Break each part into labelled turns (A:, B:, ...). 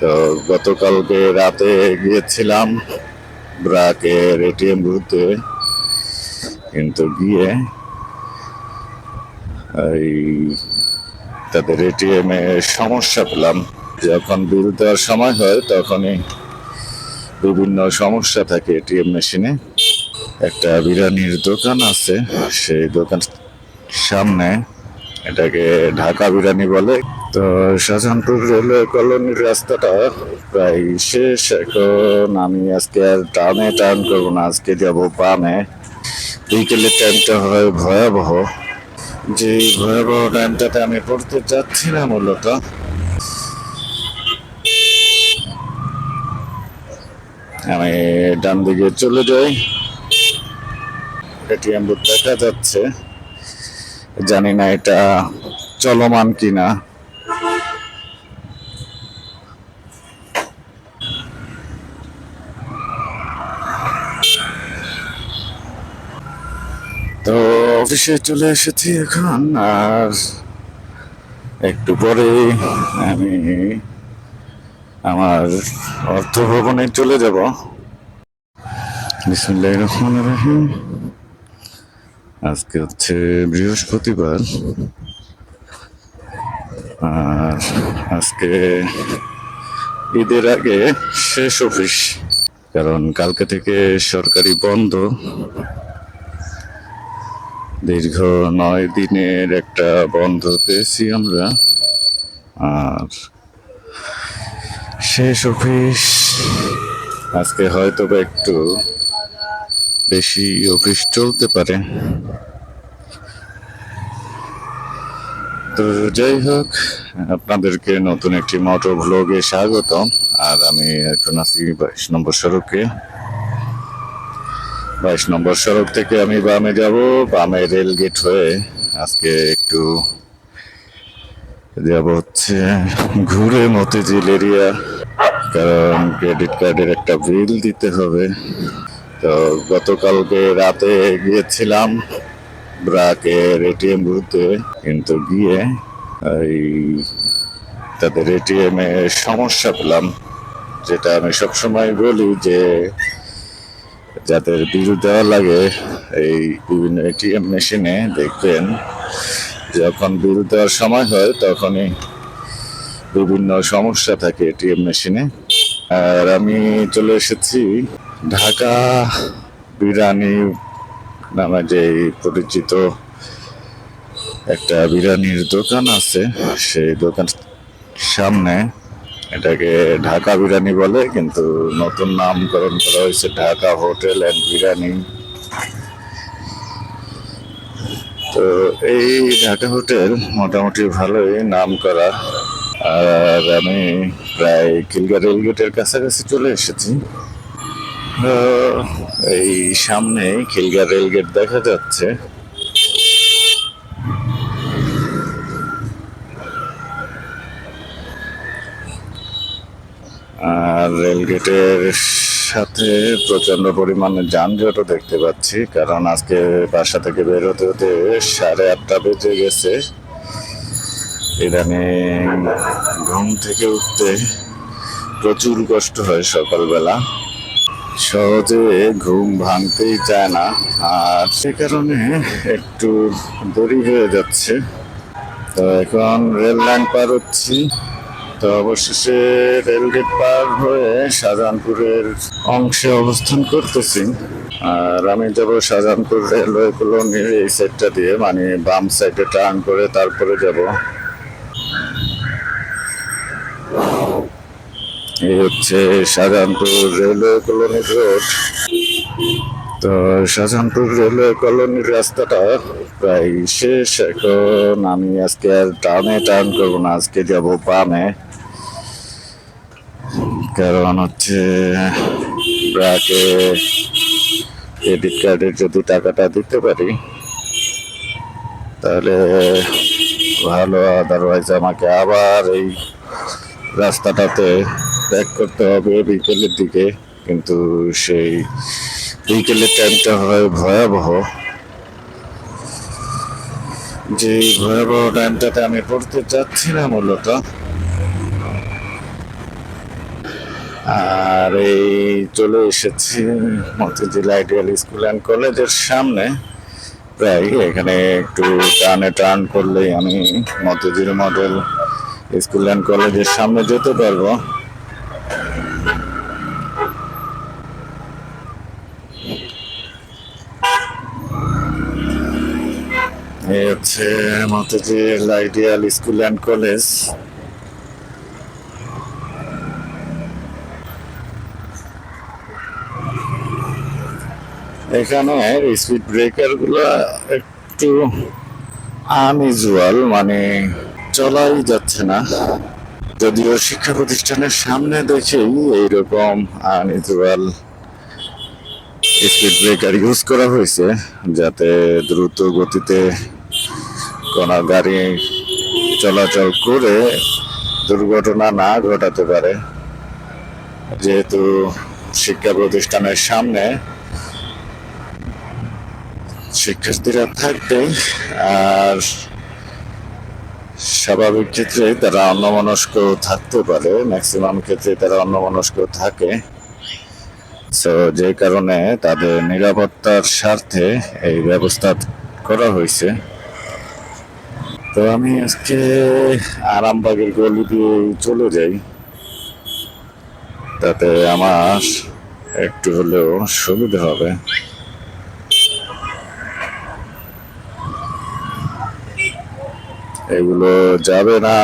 A: তো গতকালকে রাতে গিয়েছিলাম ব্রাকের এটিএম বুথে, কিন্তু গিয়ে এই তাদের এটিএম এ সমস্যা পেলাম। যখন বিল দেওয়ার সময় হয়, তখনই বিভিন্ন সমস্যা থাকে এটিএম মেশিনে। একটা বিরিয়ানির দোকান আছে, সেই দোকান সামনে এটাকে ঢাকা বিরিয়ানি বলে। তো শাহজাহানপুর রেলওয়ে কলোনির রাস্তাটা প্রায় শেষ। এখন আমি আজকে আর টানে টার্ন করব না, আজকে যাব বামে। বিকেলের টাইমটা হয় ভয়াবহ। যে ভয়াবহ টাইমটাতে আমি পড়তে চাচ্ছি না মূলত। আমি ডান দিকে চলে যাই। এটিএম বুথ দেখা যাচ্ছে। জানি না এটা চলমান কিনা। তো অফিসে চলে এসেছি এখন, আর একটু পরে আমি আমার অর্থ ভবনে চলে যাব। বিসমুল্লাহ রহমান রহিম। আজকে হচ্ছে বৃহস্পতিবার। আর আজকে ঈদের আগে শেষ অফিস, কারণ কালকে থেকে সরকারি বন্ধ। দীর্ঘ নয় দিনের একটা বন্ধ পেয়েছি আমরা। আর শেষ অফিস। আজকে হয়তো বা একটু বেশি অফিস চলতে পারে। তো যাই হোক, আপনাদেরকে নতুন একটি মোটর ভ্লগে স্বাগতম। আর আমি এখন আছি বাইশ নম্বর সড়কে। বাইশ নম্বর সড়ক থেকে আমি বামে যাব। বামে রেল গেট হয়ে আজকে একটু যাব হচ্ছে ঘুরে মতিঝিল এরিয়া। কারণ ক্রেডিট কার্ডের একটা বিল দিতে হবে। তো গতকালকে রাতে গিয়েছিলাম ব্রাকের এটিএম বুথে, কিন্তু গিয়ে এই তাদের এটিএম এ সমস্যা পেলাম। যেটা আমি সবসময় বলি যে যাদের বিল দেওয়া লাগে, এই বিভিন্ন এটিএম মেশিনে দেখবেন, যখন বিল দেওয়ার সময় হয়, তখনই বিভিন্ন সমস্যা থাকে এটিএম মেশিনে। আর আমি চলে এসেছি ঢাকা বিরিয়ানি নামে যে পরিচিত একটা বিরিয়ানির দোকান আছে, সেই দোকান সামনে। এটাকে ঢাকা বিরিয়ানি বলে, কিন্তু নতুন নামকরণ করা হয়েছে ঢাকা হোটেল অ্যান্ড বিরিয়ানি। তো এই ঢাকা হোটেল মোটামুটি ভালোই নাম করা আর আমি প্রায় কিলগা রেলগেটের কাছাকাছি চলে এসেছি। এই সামনে খিলগা রেলগেট দেখা যাচ্ছে। আর রেলগেটের সাথে প্রচণ্ড পরিমাণে যানজটও দেখতে পাচ্ছি, কারণ আজকে বাসা থেকে বের হতে হতে সাড়ে আটটা বেজে গেছে। ইদানিং ঘুম থেকে উঠতে প্রচুর কষ্ট হয় সকালবেলা। সহজে ঘুম ভাঙতেই চায় না, আর সে কারণে একটু দেরি হয়ে যাচ্ছে। তো এখন রেল লাইন পার হচ্ছি। তো অবশেষে রেলগেট পার হয়ে শাহজাহানপুরের অংশে অবস্থান করতেছি। আর আমি যাব শাহজাহানপুর রেলওয়ে কলোনির এই সাইডটা দিয়ে মানে বাম সাইডে টার্ন করে তারপরে যাব। এই হচ্ছে শাহজাহানপুর রেলওয়ে কলোনি রোড। তো শাহজাহানপুর রেলওয়ে কলোনির রাস্তাটা প্রায় শেষ। এখন আমি আজকে আর টার্নে টার্ন করব না, আজকে যাব বামে। কারণ হচ্ছে ব্রাকে ক্রেডিট কার্ডের যদি টাকাটা দিতে পারি, তাহলে ভালো আদারওয়াইজ আমাকে আবার এই রাস্তাটাতে ব্যাক করতে হবে বিকেলের দিকে। কিন্তু সেই বিকেলের টাইমটা হয় ভয়াবহ। যে ভয়াবহ টাইমটাতে আমি পড়তে চাচ্ছি না মূলত আর এই চলে এসেছি মতিঝিল আইডিয়াল স্কুল অ্যান্ড কলেজের সামনে। প্রায় এখানে একটু টানে টার্ন করলেই আমি মতিঝিল মডেল স্কুল অ্যান্ড কলেজের সামনে যেতে পারব। হচ্ছে Motijheel ideal school and college. এখানে স্পিড ব্রেকারগুলো একটু আনইউজুয়াল মানে চলাই যাচ্ছে না। যদিও শিক্ষা প্রতিষ্ঠানের সামনে দেখেই এইরকম আনইউজুয়াল স্পিড ব্রেকার ইউজ করা হয়েছে, যাতে দ্রুত গতিতে কোনো গাড়ি চলাচল করে দুর্ঘটনা না ঘটাতে পারে। যেহেতু শিক্ষা প্রতিষ্ঠানের সামনে শিক্ষার্থীরা থাকবে আর স্বাভাবিক ক্ষেত্রে তারা অন্যমনস্ক থাকতে পারে ম্যাক্সিমাম ক্ষেত্রে তারা অন্যমনস্ক থাকে। সো যে কারণে তাদের নিরাপত্তার স্বার্থে এই ব্যবস্থা করা হয়েছে। তো আমি আজকে আরামবাগের গলি দিয়ে চলে যাই। তাতে আমার একটু হলেও সুবিধা হবে। এগুলো যাবে না।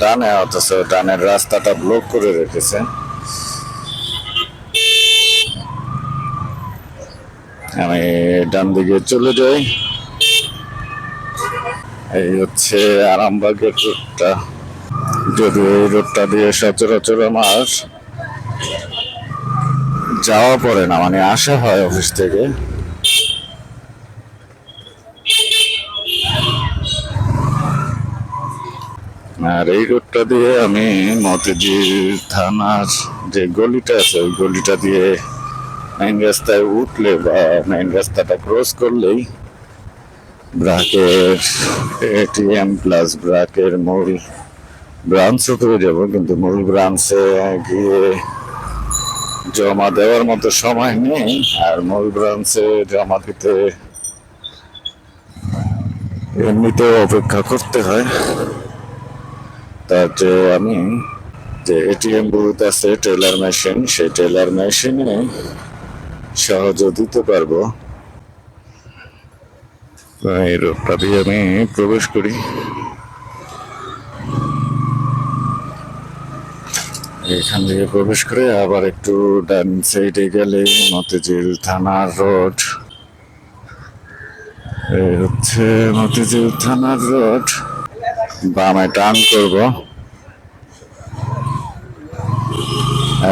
A: ডানে অথচ ডানের রাস্তাটা ব্লক করে রেখেছে। আমি ডান দিকে চলে যাই। এই হচ্ছে আরামবাগের রোডটা যদি এই রোডটা দিয়ে সচরাচর আমার যাওয়া পড়ে না মানে আসা হয় অফিস থেকে। আর এই রোডটা দিয়ে আমি মতিঝিল থানার যে গলিটা আছে, ওই গলিটা দিয়ে মেইন রাস্তায় উঠলে বা মেইন রাস্তাটা ক্রস করলেই ব্রাকের এটিএম প্লাস ব্রাকের মূল ব্রাঞ্চও পেয়ে যাব। কিন্তু মূল ব্রাঞ্চে গিয়ে জমা দেওয়ার মতো সময় নেই আর মূল ব্রাঞ্চে জমা দিতে এমনিতেও অপেক্ষা করতে হয়। যে আমি যে এটিএম বুথ আছে টেলার মেশিন সেই টেলার মেশিনে সহজে দিতে পারব। এই দিয়ে আমি প্রবেশ করি। এখান থেকে প্রবেশ করে আবার একটু ডান সাইডে গেলে মতিঝিল থানার রোড। হচ্ছে মতিঝিল থানার রোড। বামে টান করব।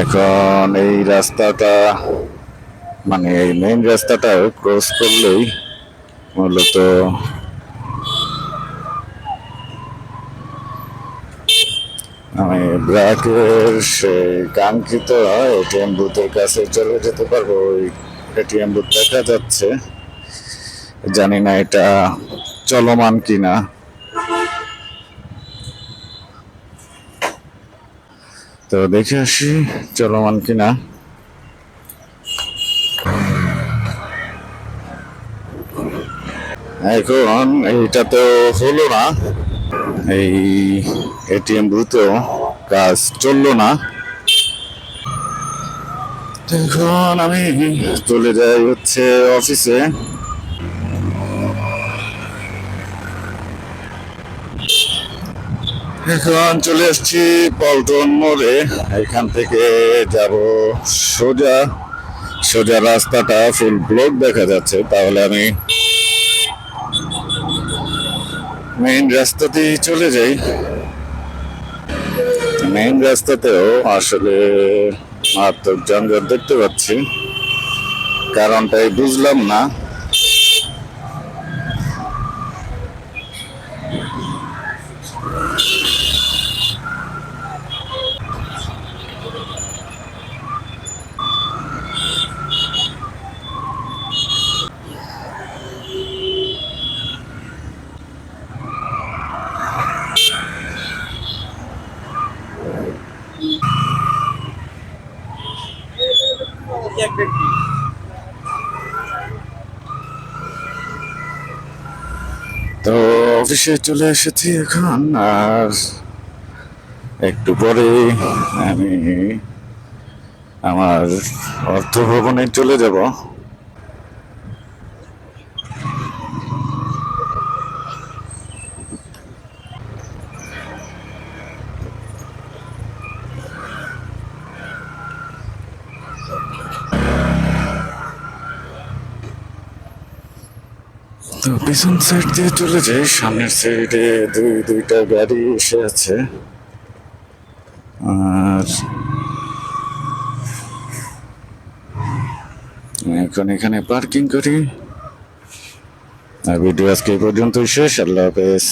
A: এখন এই রাস্তাটা মানে এই মেইন রাস্তাটা ক্রস করলেই মূলত আমি ব্র্যাকের সেই কাঙ্ক্ষিত এটিএম বুথের কাছে চলে যেতে পারব। ওই এটিএম বুথ দেখা যাচ্ছে। জানি না এটা চলমান কিনা। তো দেখে আসি, চলমান কিনা। এখন এইটা তো হলো না। এই এটিএম বুথেও কাজ চলল না। এখন আমি চলে যাই হচ্ছে অফিসে। এখন চলে এসেছি পল্টন মোড়ে। এখান থেকে যাব সোজা। সোজা রাস্তাটা ফুল ব্লক দেখা যাচ্ছে। তাহলে আমি মেইন রাস্তাতেই চলে যাই। মেইন রাস্তাতেও আসলে মারাত্মক যানজট দেখতে পাচ্ছি। কারণটাই বুঝলাম না। অফিসে চলে এসেছি এখন আর একটু পরে আমি আমার অর্থ ভবনে চলে যাব। পিছন সাইড দিয়ে চলে যাই, সামনের সাইডে দুই, দুইটা গাড়ি এসে আছে। আর এখন এখানে পার্কিং করি। আর ভিডিও আজকে এই পর্যন্তই শেষ, আল্লাহ হাফেজ।